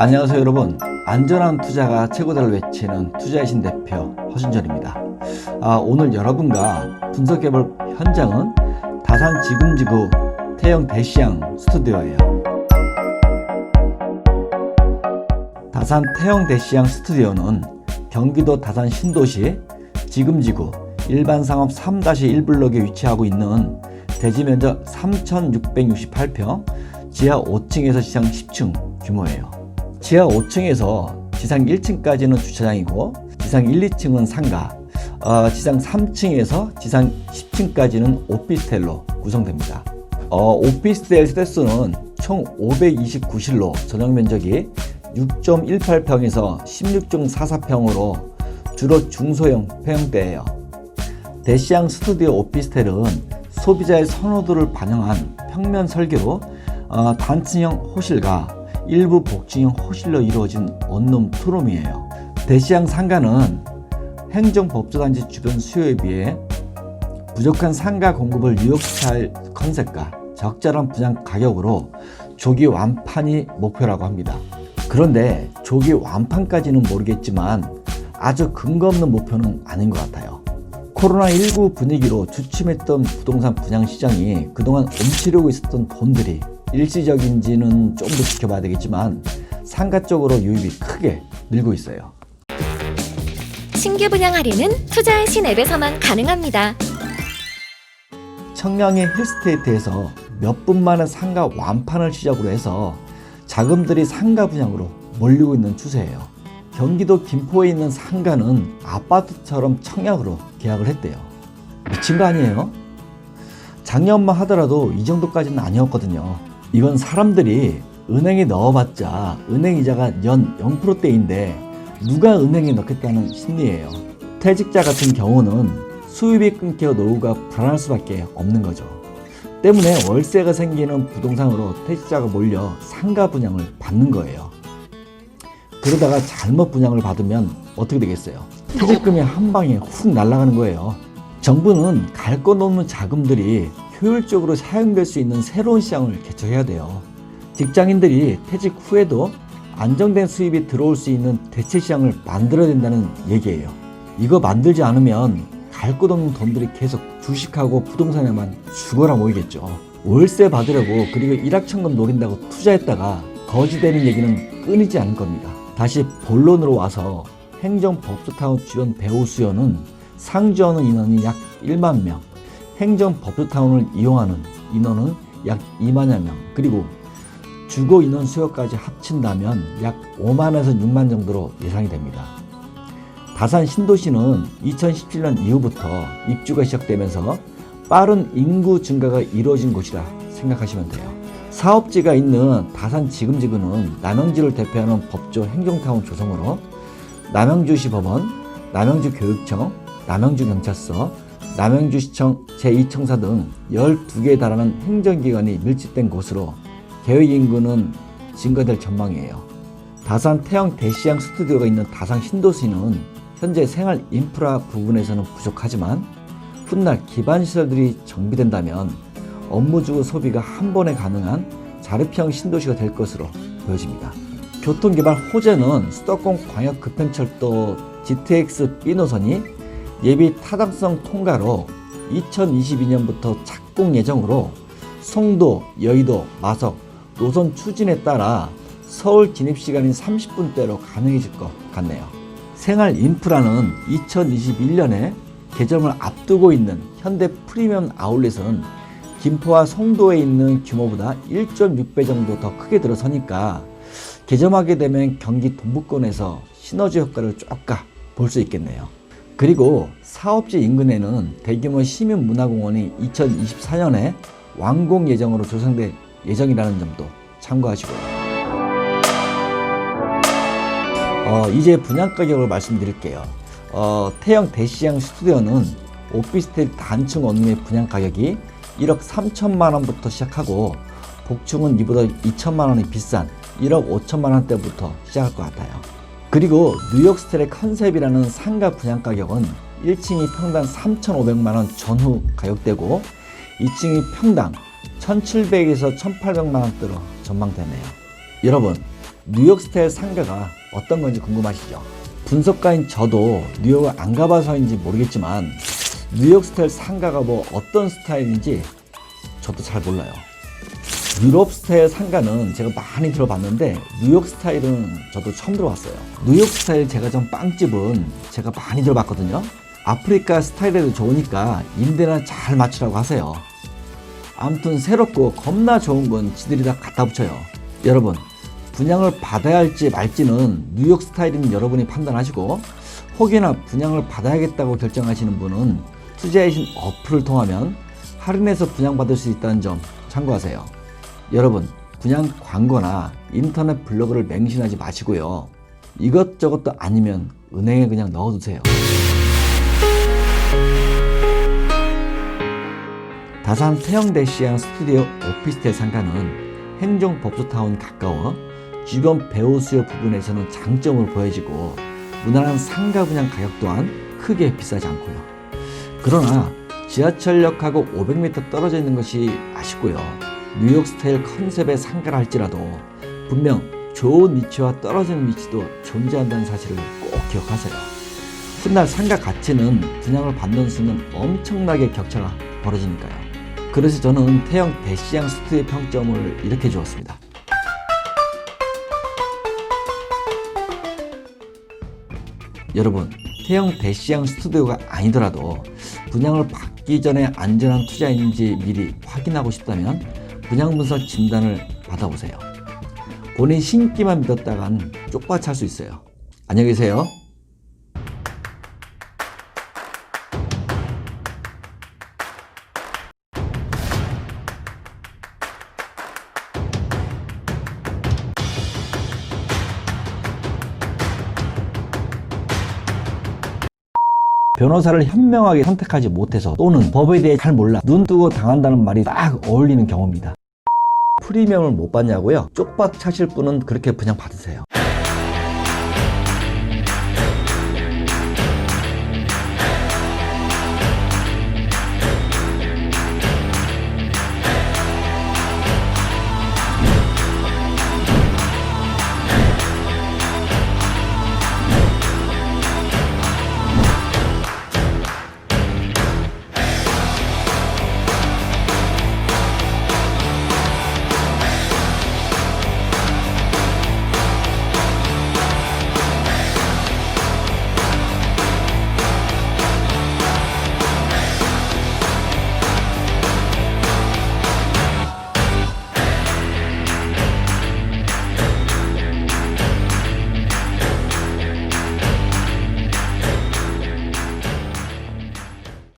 안녕하세요 여러분. 안전한 투자가 최고다를 외치는 투자의 신 대표 허신전입니다. 아, 오늘 여러분과 분석해볼 현장은 다산 지금지구 태영 대시양 스튜디오예요. 다산 태영 대시양 스튜디오는 경기도 다산 신도시 지금지구 일반상업 3-1블록에 위치하고 있는 대지 면적 3,668평, 지하 5층에서 지상 10층 규모예요. 지하 5층에서 지상 1층까지는 주차장이고 지상 1, 2층은 상가, 어, 지상 3층에서 지상 10층까지는 오피스텔로 구성됩니다. 어, 오피스텔 세대수는 총 529실로 전용 면적이 6.18평에서 16.44평으로 주로 중소형 평형대예요. 대시양 스튜디오 오피스텔은 소비자의 선호도를 반영한 평면 설계로 어, 단층형 호실과 일부 복층형 호실로 이루어진 원룸 투룸이에요. 대시양 상가는 행정법조단지 주변 수요에 비해 부족한 상가 공급을 유혹할 컨셉과 적절한 분양 가격으로 조기 완판이 목표라고 합니다. 그런데 조기 완판까지는 모르겠지만 아주 근거 없는 목표는 아닌 것 같아요. 코로나19 분위기로 주춤했던 부동산 분양 시장이 그동안 움츠리고 있었던 돈들이 일시적인지는 좀 더 지켜봐야 되겠지만 상가 쪽으로 유입이 크게 늘고 있어요. 신규 분양 할인은 투자의 신 앱에서만 가능합니다. 청량의 힐스테이트에서 몇 분 만에 상가 완판을 시작으로 해서 자금들이 상가 분양으로 몰리고 있는 추세예요. 경기도 김포에 있는 상가는 아파트처럼 청약으로 계약을 했대요. 미친 거 아니에요? 작년만 하더라도 이 정도까지는 아니었거든요. 이건 사람들이 은행에 넣어봤자 은행 이자가 연 0%대인데 누가 은행에 넣겠다는 심리예요. 퇴직자 같은 경우는 수입이 끊겨 노후가 불안할 수밖에 없는 거죠. 때문에 월세가 생기는 부동산으로 퇴직자가 몰려 상가 분양을 받는 거예요. 그러다가 잘못 분양을 받으면 어떻게 되겠어요? 퇴직금이 한 방에 훅 날아가는 거예요. 정부는 갈 것 없는 자금들이 효율적으로 사용될 수 있는 새로운 시장을 개척해야 돼요. 직장인들이 퇴직 후에도 안정된 수입이 들어올 수 있는 대체 시장을 만들어야 된다는 얘기예요. 이거 만들지 않으면 갈것 없는 돈들이 계속 주식하고 부동산에만 죽어라 모이겠죠. 월세 받으려고 그리고 일확천금 노린다고 투자했다가 거지되는 얘기는 끊이지 않을 겁니다. 다시 본론으로 와서 행정법조타운 주변 배우 수요는 상주하는 인원이 약 1만 명, 행정법조타운을 이용하는 인원은 약 2만여 명, 그리고 주거 인원 수요까지 합친다면 약 5만에서 6만 정도로 예상이 됩니다. 다산 신도시는 2017년 이후부터 입주가 시작되면서 빠른 인구 증가가 이루어진 곳이라 생각하시면 돼요. 사업지가 있는 다산 지금지구는 남양주를 대표하는 법조 행정타운 조성으로 남양주시 법원, 남양주 교육청, 남양주 경찰서, 남양주시청 제2청사 등 12개에 달하는 행정기관이 밀집된 곳으로 계획 인구는 증가될 전망이에요. 다산 태영 대시양 스튜디오가 있는 다산 신도시는 현재 생활 인프라 부분에서는 부족하지만 훗날 기반 시설들이 정비된다면 업무주거 소비가 한 번에 가능한 자립형 신도시가 될 것으로 보여집니다. 교통개발 호재는 수도권 광역급행철도 GTX B 노선이 예비 타당성 통과로 2022년부터 착공 예정으로 송도, 여의도, 마석 노선 추진에 따라 서울 진입 시간이 30분대로 가능해질 것 같네요. 생활 인프라는 2021년에 개점을 앞두고 있는 현대 프리미엄 아울렛은 김포와 송도에 있는 규모보다 1.6배 정도 더 크게 들어서니까 개점하게 되면 경기 동부권에서 시너지 효과를 쪼까 볼수 있겠네요. 그리고 사업지 인근에는 대규모 시민문화공원이 2024년에 완공 예정으로 조성될 예정이라는 점도 참고하시고요. 어, 이제 분양 가격을 말씀드릴게요. 어, 태영 대시양 스튜디오는 오피스텔 단층 원룸의 분양 가격이 1억 3천만 원부터 시작하고 복층은 이보다 2천만 원이 비싼 1억 5천만 원대부터 시작할 것 같아요. 그리고 뉴욕 스텔의 컨셉이라는 상가 분양 가격은 1층이 평당 3,500만 원 전후 가격대고 2층이 평당 1,700에서 1,800만 원대로 전망되네요. 여러분, 뉴욕 스타일 상가가 어떤 건지 궁금하시죠? 분석가인 저도 뉴욕을 안 가봐서인지 모르겠지만 뉴욕 스타일 상가가 뭐 어떤 스타일인지 저도 잘 몰라요. 유럽 스타일 상가는 제가 많이 들어봤는데 뉴욕 스타일은 저도 처음 들어봤어요. 뉴욕 스타일 제가 전 빵집은 제가 많이 들어봤거든요. 아프리카 스타일에도 좋으니까 임대나 잘 맞추라고 하세요. 아무튼 새롭고 겁나 좋은 건 지들이 다 갖다 붙여요. 여러분, 분양을 받아야 할지 말지는 뉴욕 스타일인 여러분이 판단하시고 혹여나 분양을 받아야겠다고 결정하시는 분은 투자이신 어플을 통하면 할인해서 분양받을 수 있다는 점 참고하세요. 여러분, 분양 광고나 인터넷 블로그를 맹신하지 마시고요. 이것저것도 아니면 은행에 그냥 넣어두세요. 다산 태영대시양 스튜디오 오피스텔 상가는 행정법조타운 가까워 주변 배우 수요 부분에서는 장점을 보여지고 무난한 상가 분양 가격 또한 크게 비싸지 않고요. 그러나 지하철역하고 500m 떨어져 있는 것이 아쉽고요. 뉴욕 스타일 컨셉의 상가라 할지라도 분명 좋은 위치와 떨어지는 위치도 존재한다는 사실을 꼭 기억하세요. 훗날 상가 가치는 분양을 받는 수는 엄청나게 격차가 벌어지니까요. 그래서 저는 태영 대시양 스튜디오 평점을 이렇게 주었습니다. 여러분, 태영 대시양 스튜디오가 아니더라도 분양을 받기 전에 안전한 투자인지 미리 확인하고 싶다면 분양 문서 진단을 받아보세요. 본인 신기만 믿었다간 쪽박찰 수 있어요. 안녕히 계세요. 변호사를 현명하게 선택하지 못해서 또는 법에 대해 잘 몰라 눈 뜨고 당한다는 말이 딱 어울리는 경우입니다. 프리미엄을 못 받냐고요? 쪽박 차실 분은 그렇게 그냥 받으세요.